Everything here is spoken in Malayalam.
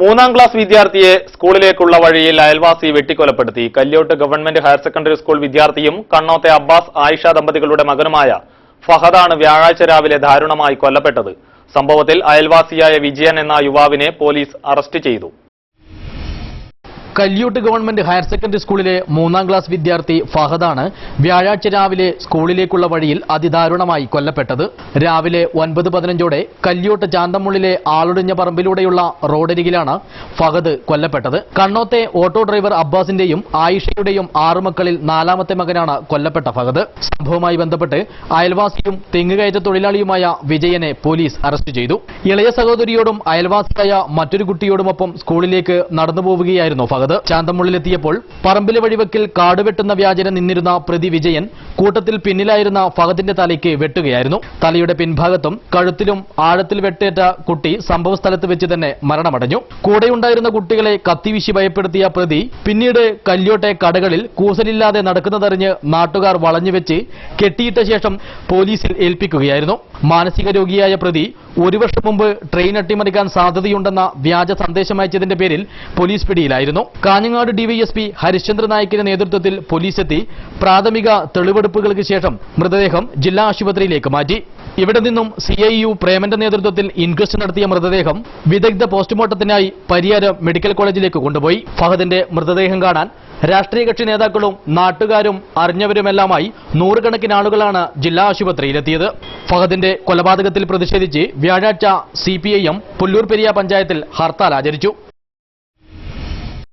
മൂന്നാം ക്ലാസ് വിദ്യാർത്ഥിയെ സ്കൂളിലേക്കുള്ള വഴിയിൽ അയൽവാസി വെട്ടിക്കൊലപ്പെടുത്തി. Kalliyot government higher secondary school വിദ്യാർത്ഥിയും കണ്ണോത്തെ അബ്ബാസ് ആയിഷ ദമ്പതികളുടെ മകനുമായ ഫഹദാണ് വ്യാഴാഴ്ച രാവിലെ ദാരുണമായി കൊല്ലപ്പെട്ടത്. സംഭവത്തിൽ അയൽവാസിയായ വിജയൻ എന്ന യുവാവിനെ പോലീസ് അറസ്റ്റ് ചെയ്തു. കല്യൂട്ട് ഗവൺമെന്റ് ഹയർ സെക്കൻഡറി സ്കൂളിലെ മൂന്നാം ക്ലാസ് വിദ്യാർത്ഥി ഫഹദാണ് വ്യാഴാഴ്ച രാവിലെ സ്കൂളിലേക്കുള്ള വഴിയിൽ അതിദാരുണമായി കൊല്ലപ്പെട്ടത്. രാവിലെ ഒൻപത് പതിനഞ്ചോടെ കല്യൂട്ട് ചാന്തമുള്ളിലെ ആളൊടിഞ്ഞ പറമ്പിലൂടെയുള്ള റോഡരികിലാണ് ഫഹദ് കൊല്ലപ്പെട്ടത്. കണ്ണോത്തെ ഓട്ടോ ഡ്രൈവർ അബ്ബാസിന്റെയും ആയിഷയുടെയും ആറു മക്കളിൽ നാലാമത്തെ മകനാണ് കൊല്ലപ്പെട്ട ഫഹദ്. സംഭവവുമായി ബന്ധപ്പെട്ട് അയൽവാസിയും തെങ്ങുകയറ്റ തൊഴിലാളിയുമായ വിജയനെ പോലീസ് അറസ്റ്റ് ചെയ്തു. ഇളയ സഹോദരിയോടും അയൽവാസിയായ മറ്റൊരു കുട്ടിയോടുമൊപ്പം സ്കൂളിലേക്ക് നടന്നു പോവുകയായിരുന്നു ഫഹദ്. ചാന്തമുള്ളിലെത്തിയപ്പോൾ പറമ്പിലെ വഴിവെക്കിൽ കാട് വെട്ടുന്ന വ്യാജന നിന്നിരുന്ന പ്രതി വിജയൻ കൂട്ടത്തിൽ പിന്നിലായിരുന്ന ഫഹദിന്റെ തലയ്ക്ക് വെട്ടുകയായിരുന്നു. തലയുടെ പിൻഭാഗത്തും കഴുത്തിലും ആഴത്തിൽ വെട്ടേറ്റ കുട്ടി സംഭവ സ്ഥലത്ത് വെച്ച് തന്നെ മരണമടഞ്ഞു. കൂടെയുണ്ടായിരുന്ന കുട്ടികളെ കത്തിവീശി ഭയപ്പെടുത്തിയ പ്രതി പിന്നീട് കല്യോട്ടെ കടകളിൽ കൂസലില്ലാതെ നടക്കുന്നതറിഞ്ഞ് നാട്ടുകാർ വളഞ്ഞുവെച്ച് കെട്ടിയിട്ട ശേഷം പോലീസിൽ ഏൽപ്പിക്കുകയായിരുന്നു. മാനസിക രോഗിയായ പ്രതി ഒരു വർഷം മുമ്പ് ട്രെയിൻ അട്ടിമറിക്കാൻ സാധ്യതയുണ്ടെന്ന വ്യാജ സന്ദേശം അയച്ചതിന്റെ പേരിൽ പോലീസ് പിടിയിലായിരുന്നു. കാഞ്ഞങ്ങാട് ഡിവൈഎസ്പി ഹരിശ്ചന്ദ്ര നായിക്കിന്റെ നേതൃത്വത്തിൽ പോലീസ് എത്തി. പ്രാഥമിക തെളിവെടുപ്പുകൾക്ക് ശേഷം മൃതദേഹം ജില്ലാ ആശുപത്രിയിലേക്ക് മാറ്റി. ഇവിടെ നിന്നും സി ഐ യു പ്രേമന്റെ നേതൃത്വത്തിൽ ഇൻക്വസ്റ്റ് നടത്തിയ മൃതദേഹം വിദഗ്ധ പോസ്റ്റ്മോർട്ടത്തിനായി പരിയാരം മെഡിക്കൽ കോളേജിലേക്ക് കൊണ്ടുപോയി. ഫഹദിന്റെ മൃതദേഹം കാണാൻ രാഷ്ട്രീയ കക്ഷി നേതാക്കളും നാട്ടുകാരും അറിഞ്ഞവരുമെല്ലാമായി നൂറുകണക്കിന് ആളുകളാണ് ജില്ലാ ആശുപത്രിയിലെത്തിയത്. ഫഹദിന്റെ കൊലപാതകത്തിൽ പ്രതിഷേധിച്ച് വ്യാഴാഴ്ച C P I M Pullur Periya പഞ്ചായത്തിൽ ഹർത്താൽ ആചരിച്ചു.